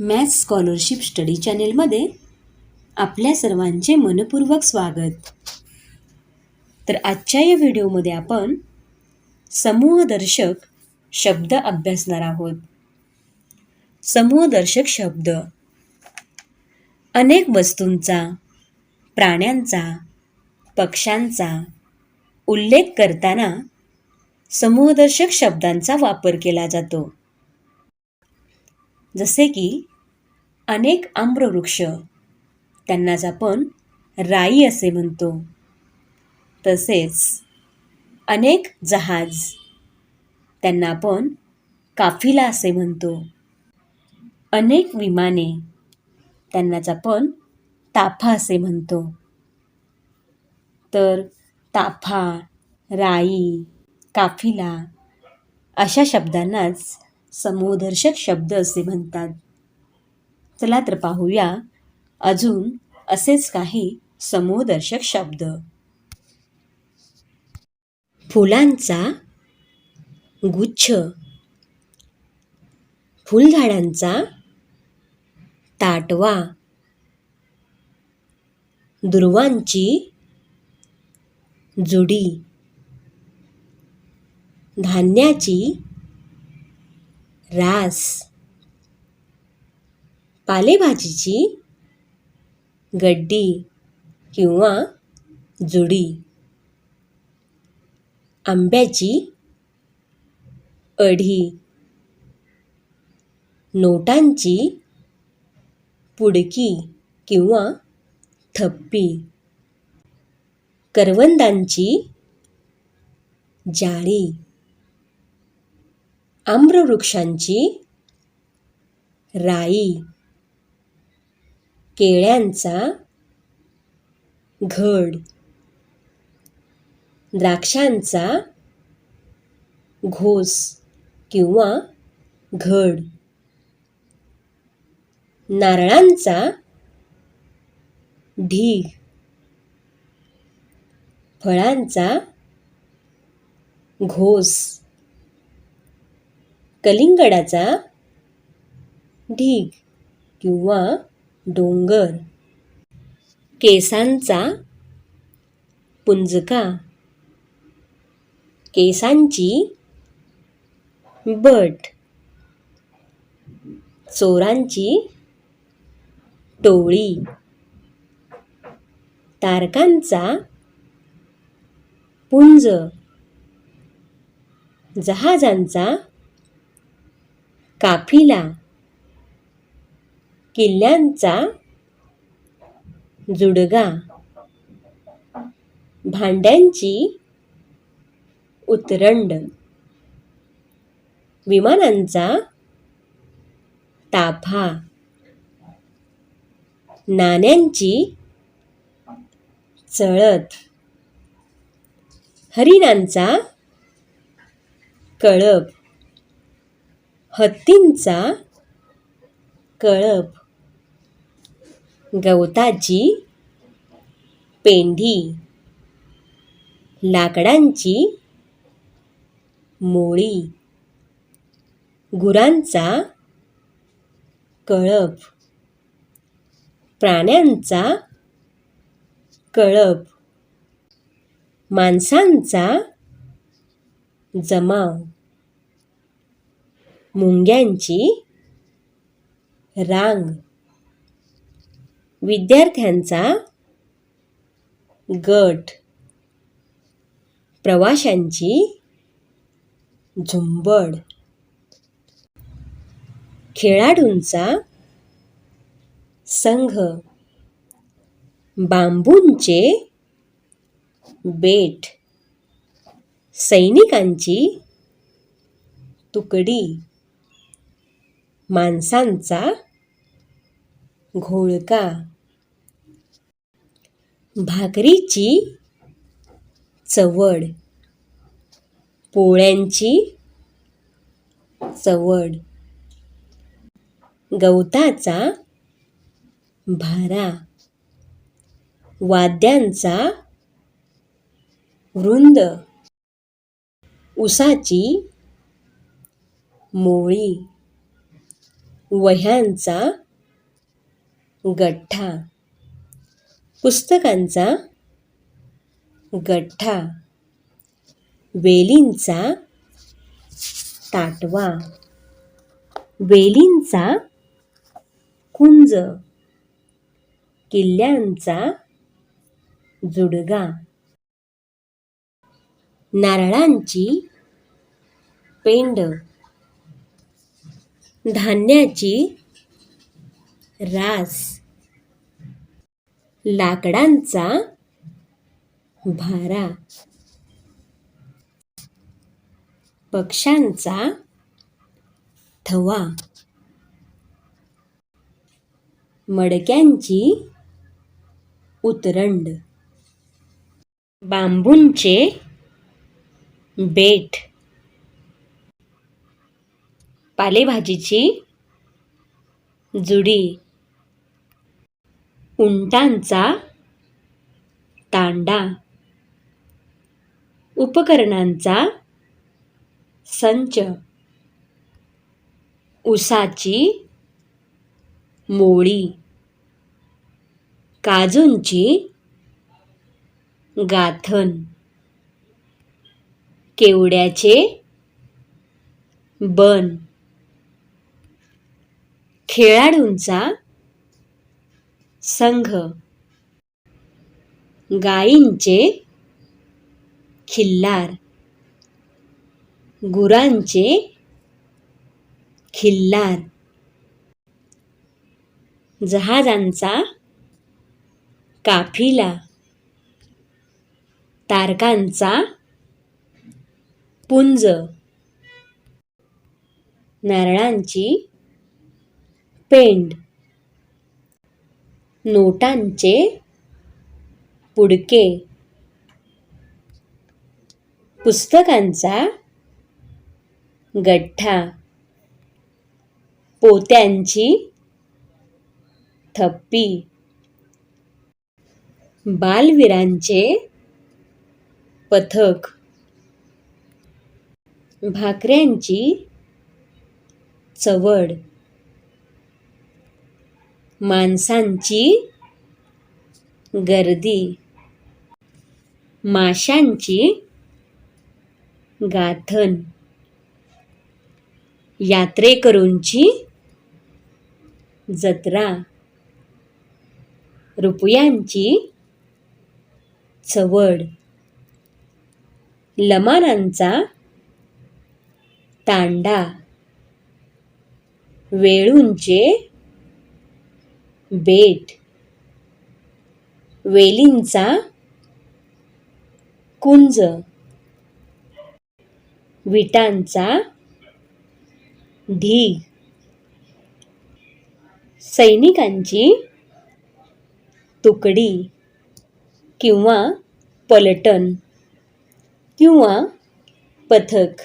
Maths scholarship study चॅनेलमध्ये आपल्या सर्वांचे मनपूर्वक स्वागत. तर आजच्या या व्हिडिओमध्ये आपण समूहदर्शक शब्द अभ्यासणार आहोत. समूहदर्शक शब्द. अनेक वस्तूंचा प्राण्यांचा पक्ष्यांचा उल्लेख करताना समूहदर्शक शब्दांचा वापर केला जातो. जसे की अनेक आम्रवृक्ष. त्यांनाच आपण राई असे म्हणतो. तसेच अनेक जहाज. त्यांना आपण काफिला असे म्हणतो. अनेक विमाने. त्यांनाच आपण ताफा असे म्हणतो. तर ताफा राई काफिला अशा शब्दांनाच समूहदर्शक शब्द असे म्हणतात. चला तर पाहूया. अजून असेच काही समूहदर्शक शब्द. फुलांचा गुच्छ. फुलझाडांचा ताटवा. दुर्वांची जुडी. धान्याची रास. पालेभाजीची गड्डी किंवा जुडी. आंब्याची अढी. नोटांची पुडकी किंवा थप्पी. करवंदांची जाळी. आम्रवृक्षांची राई. केळ्यांचा घड. द्राक्षांचा घोस किंवा घड. नारळांचा ढीग. फळांचा घोस. कलिंगडाचा ढीग किंवा डोंगर. केसांचा पुंजका. केसांची बट. चोरांची टोळी. तारकांचा पुंज. जहाजांचा काफिला. किल्ल्यांचा जुडगा. भांड्यांची उतरंड. विमानांचा ताफा. नाण्यांची चळत. हरिणांचा कळप. हत्तींचा कळप. गवताची पेंढी लाकडांची मोळी गुरांचा कळप प्राण्यांचा कळप माणसांचा जमाव मुंग्यांची रांग. विद्यार्थ्यांचा गट. प्रवाशांची झुंबड. खेळाडूंचा संघ. बांबूंचे बेट. सैनिकांची तुकडी. माणसांचा घोळका. भाकरीची चवड. पोळ्यांची चवड. गवताचा भारा. वाद्यांचा वृंद उसाची मोळी. वह्यांचा गठ्ठा. पुस्तकांचा गठ्ठा वेलींचा ताटवा वेलींचा कुंज किल्ल्यांचा जुडगा नारळांची पेंड धान्याची रास लाकडांचा भारा पक्ष्यांचा थवा. मडक्यांची उतरंड. बांबूंचे बेट. पालेभाजीची जुडी. उंटांचा तांडा. उपकरणांचा संच. उसाची मोळी. काजूंची गाथन केवड्याचे बन. खेळाडूंचा संघ. गायींचे खिल्लार. गुरांचे खिल्लार. जहाजांचा काफिला. तारकांचा पुंज. नारळांची पेंड. नोटांचे पुडके. पुस्तकांचा गठ्ठा. पोत्यांची थप्पी. बालवीरांचे पथक. भाकऱ्यांची चवड. माणसांची गर्दी. माशांची गाथन. यात्रेकरूंची जत्रा. रुपयांची चवड. लमानांचा तांडा. वेळूंचे बेट वेलींचा कुंज. विटांचा ढीग सैनिकांची तुकडी किंवा पलटण किंवा पथक.